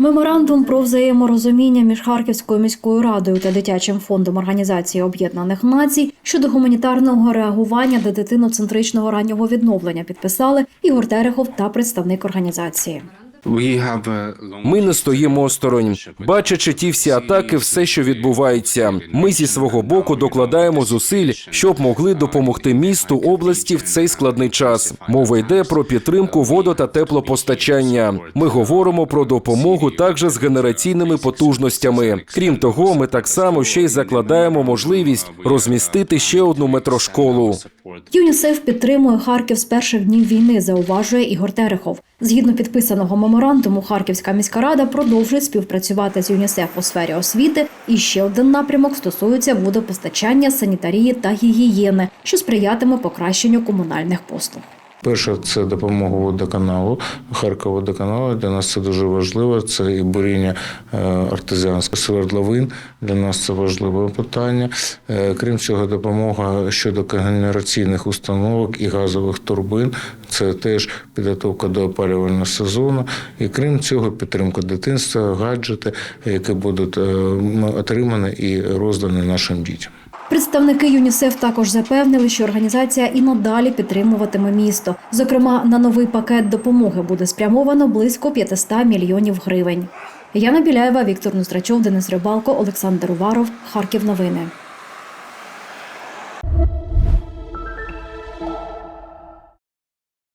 Меморандум про взаєморозуміння між Харківською міською радою та дитячим фондом Організації Об'єднаних Націй щодо гуманітарного реагування до дитиноцентричного раннього відновлення підписали Ігор Терехов та представник організації. Ми не стоїмо осторонь. Бачачи ті всі атаки, все, що відбувається. Ми зі свого боку докладаємо зусиль, щоб могли допомогти місту області в цей складний час. Мова йде про підтримку водо та теплопостачання. Ми говоримо про допомогу також з генераційними потужностями. Крім того, ми так само ще й закладаємо можливість розмістити ще одну метрошколу. ЮНІСЕФ підтримує Харків з перших днів війни, зауважує Ігор Терехов. Згідно підписаного меморандуму, Харківська міська рада продовжує співпрацювати з ЮНІСЕФ у сфері освіти. І ще один напрямок стосується водопостачання, санітарії та гігієни, що сприятиме покращенню комунальних послуг. Перше, це допомога водоканалу, Харкова водоканалу. Для нас це дуже важливо. Це і буріння е, артезіанських свердловин. Для нас це важливе питання. Е, Крім цього, допомога щодо генераційних установок і газових турбин. Це теж підготовка до опалювального сезону. І крім цього, підтримка дитинства, гаджети, які будуть е, отримані і роздані нашим дітям. Представники ЮНІСЕФ також запевнили, що організація і надалі підтримуватиме місто. Зокрема, на новий пакет допомоги буде спрямовано близько 500 мільйонів гривень. Яна Біляєва, Віктор Нустрачов, Денис Рибалко, Олександр Уваров, Харків. Новини.